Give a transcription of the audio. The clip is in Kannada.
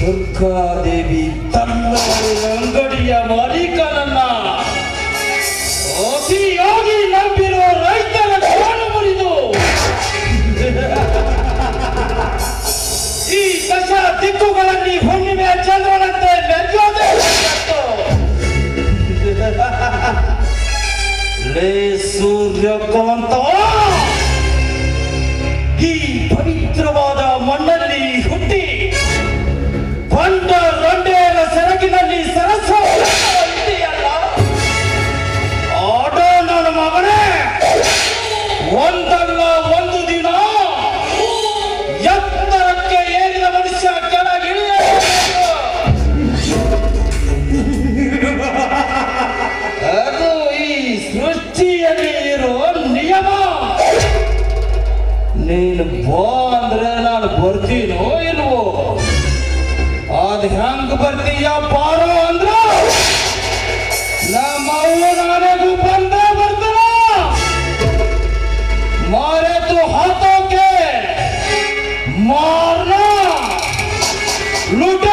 ದುರ್ಗಾದೇವಿ ತನ್ನವರು ಅಂಗಡಿಯ ಮಾಲೀಕನನ್ನ ಅತಿಯಾಗಿ ನಂಬಿರುವ ರೈತನ ಕಾಲು ಮುರಿದು. ಈ ದಶ ದಿಕ್ಕುಗಳಲ್ಲಿ ಹುಣ್ಣಿಮೆಯ ಚಂದ್ರನಂತೆ ಮೆಚ್ಚೋದೇ ಲೇ ಸೂರ್ಯಕಾಂತ ನೀನು ಬೋ ಅಂದ್ರೆ ನಾನು ಬರ್ತೀನೋ ಇಲ್ವೋ? ಅದ್ ಹೆಂಗ್ ಬರ್ತೀಯ ಪಾರೋ ಅಂದ್ರ? ನಮ್ಮ ನನಗೂ ಬಂದ ಬರ್ತಾನ ಮಾರೆತು ಹಾಕೋಕೆ ಮಾರ್ನ? ಲೂಟ